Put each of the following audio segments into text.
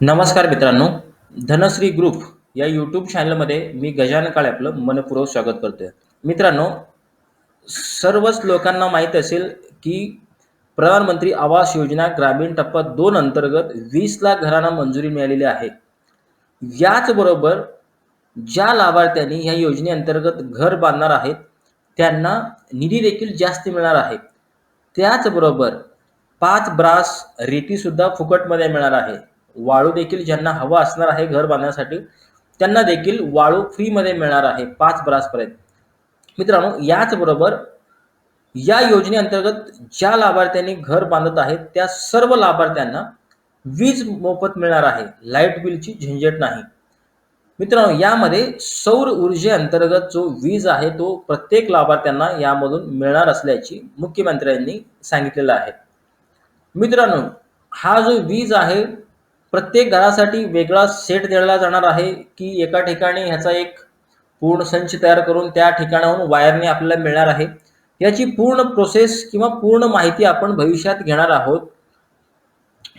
नमस्कार मित्रांनो धनश्री ग्रुप या यूट्यूब चॅनलमध्ये मी गजानन काळे आपलं मनपूर्वक स्वागत करतोय. मित्रांनो सर्वच लोकांना माहीत असेल की प्रधानमंत्री आवास योजना ग्रामीण टप्पा दोन अंतर्गत वीस लाख घरांना मंजुरी मिळालेली आहे. याचबरोबर ज्या लाभार्थ्यांनी ह्या योजनेअंतर्गत घर बांधणार आहेत त्यांना निधी देखील जास्त मिळणार आहे. त्याचबरोबर पाच ब्रास रेतीसुद्धा फुकटमध्ये मिळणार आहे. वाळू देखील ज्यांना हवा असणार आहे घर बांधण्यासाठी त्यांना देखील वाळू फ्रीमध्ये मिळणार आहे पाच ब्रासपर्यंत. मित्रांनो याचबरोबर या योजनेअंतर्गत ज्या लाभार्थ्यांनी घर बांधत आहेत त्या सर्व लाभार्थ्यांना वीज मोफत मिळणार आहे. लाइट बिलची झंझट नाही. मित्रांनो यामध्ये सौर ऊर्जेअंतर्गत जो वीज आहे तो प्रत्येक लाभार्थ्यांना यामधून मिळणार असल्याची मुख्यमंत्र्यांनी सांगितलेलं आहे. मित्रांनो हा जो वीज आहे प्रत्येक घरासाठी वेगळा सेट दिला जाणार आहे की एका ठिकाणी ह्याचा एक पूर्ण संच तयार करून त्या ठिकाणाहून वायरने आपल्याला मिळणार आहे. याची पूर्ण प्रोसेस किंवा पूर्ण माहिती आपण भविष्यात घेणार आहोत.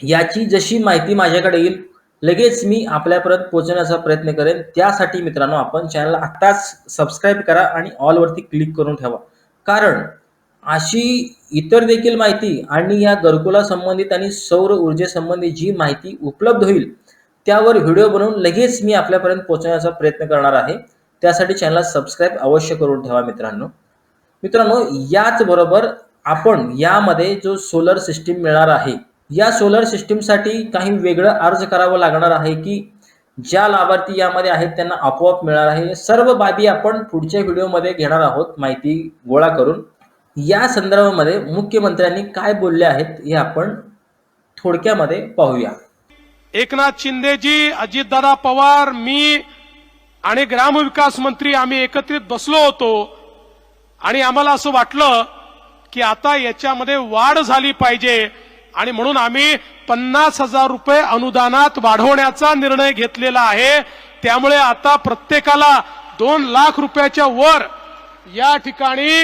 याची जशी माहिती माझ्याकडे येईल लगेच मी आपल्यापर्यंत पोहोचवण्याचा प्रयत्न करेन. त्यासाठी मित्रांनो आपण चॅनल आत्ताच सबस्क्राईब करा आणि ऑलवरती क्लिक करून ठेवा. कारण अशी इतर देखील माहिती आणि या घरकुला संबंधित आणि सौर ऊर्जेसंबंधी जी माहिती उपलब्ध होईल त्यावर व्हिडिओ बनवून लगेच मी आपल्यापर्यंत पोहोचवण्याचा प्रयत्न करणार आहे. त्यासाठी चॅनलला सबस्क्राईब अवश्य करून ठेवा मित्रांनो. मित्रांनो याचबरोबर आपण यामध्ये जो सोलर सिस्टीम मिळणार आहे या सोलर सिस्टीमसाठी काही वेगळं अर्ज करावं लागणार आहे की ज्या लाभार्थी यामध्ये आहेत त्यांना आपोआप मिळणार आहे. सर्व बाबी आपण पुढच्या व्हिडिओमध्ये घेणार आहोत माहिती गोळा करून. या संदर्भामध्ये मुख्यमंत्र्यांनी काय बोलले आहेत हे आपण थोडक्यामध्ये पाहूया. एकनाथ शिंदेजी अजितदादा पवार मी आणि ग्रामविकास मंत्री आम्ही एकत्रित बसलो होतो आणि आम्हाला असं वाटलं की आता याच्यामध्ये वाढ झाली पाहिजे आणि म्हणून आम्ही पन्नास हजार रुपये अनुदानात वाढवण्याचा निर्णय घेतलेला आहे. त्यामुळे आता प्रत्येकाला दोन लाख रुपयाच्या वर या ठिकाणी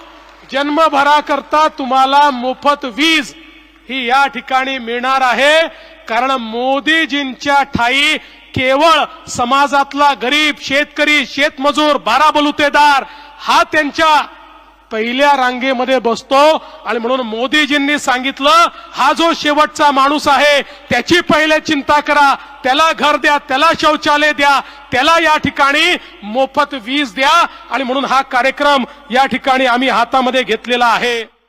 जन्मभराकरता तुम्हाला मोफत वीज ही या ठिकाणी मिळणार आहे. कारण मोदीजींच्या ठाई केवळ समाजातला गरीब शेतकरी शेतमजूर बारा बलुतेदार हा त्यांच्या पहिल्या रांगेमध्ये बसतो. आणि म्हणून मोदीजींनी सांगितलं हा जो शेवटचा माणूस आहे त्याची पहिले चिंता करा. त्याला घर द्या त्याला शौचालय द्या त्याला या ठिकाणी मोफत वीज द्या आणि म्हणून हा कार्यक्रम या ठिकाणी आम्ही हातामध्ये घेतलेला आहे.